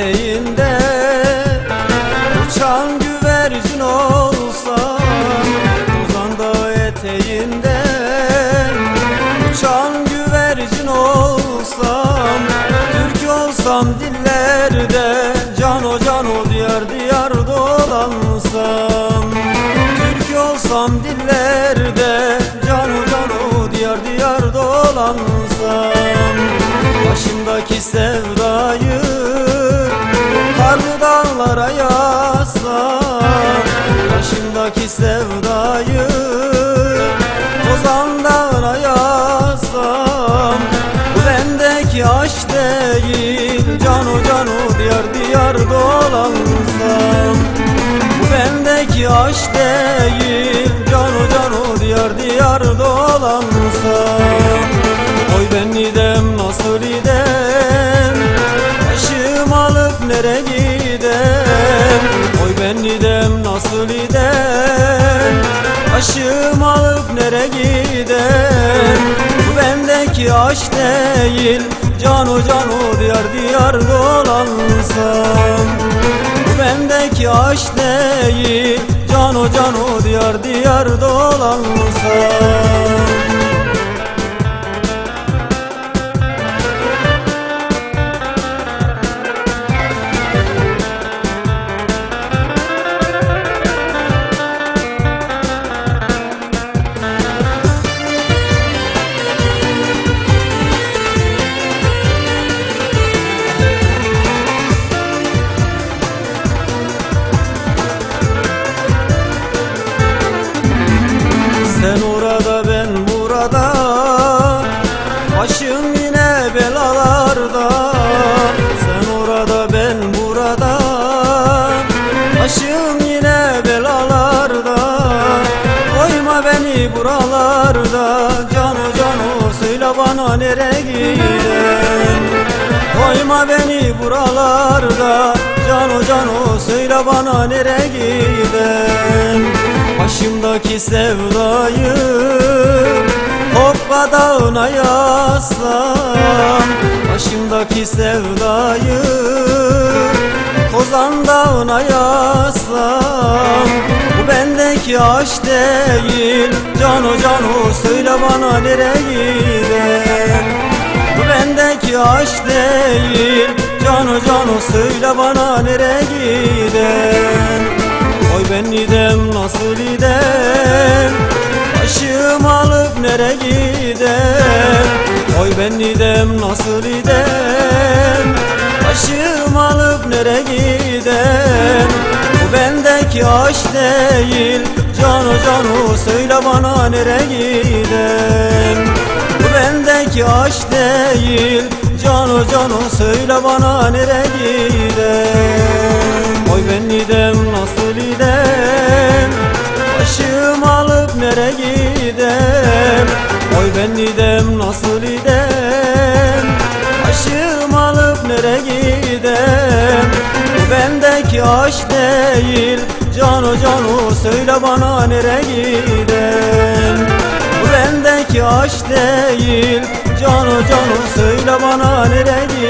eteğinde Uçan güvercin olsam Uzan da eteğinde Uçan güvercin olsam Türk olsam dillerde Cano cano diyar diyar dolansam Türk olsam dillerde Cano cano diyar diyar dolansam Başımdaki sevdayı Başımdaki sevdayı Ozan dağına Bu bendeki aşk değil Cano cano diyar diyar dolansam. Bu bendeki aşk değil Cano cano diyar diyar dolansam. Oy ben idem nasıl idem? Başım alıp nere gidem? Oy ben idem nasıl idem Başım alıp nere gidem Bu bendeki aşk değil Cano cano diyar diyar dolansam Bu bendeki aşk değil Cano cano diyar diyar dolansam belalarda Sen orada ben burada. Başım yine belalarda. Koyma beni buralarda. Cano cano söyle bana nereye gidem Koyma beni buralarda. Cano cano söyle bana nereye gidem Başımdaki sevdayı Hoppa dağına yazsam Başımdaki sevdayı Kozan dağına yazsam Bu bendeki aşk değil Cano cano söyle bana nereye gidem Bu bendeki aşk değil Cano cano söyle bana nereye ben idem nasıl idem? Başım alıp nere gidem? Bu bendeki aşk değil. Cano cano söyle bana nere gidem? Bu bendeki aşk değil. Cano cano söyle bana nere gidem? Oy ben idem nasıl idem değil. Cano cano söyle bana nere gidem Bu bendeki aşk değil. Cano cano söyle bana nere gidem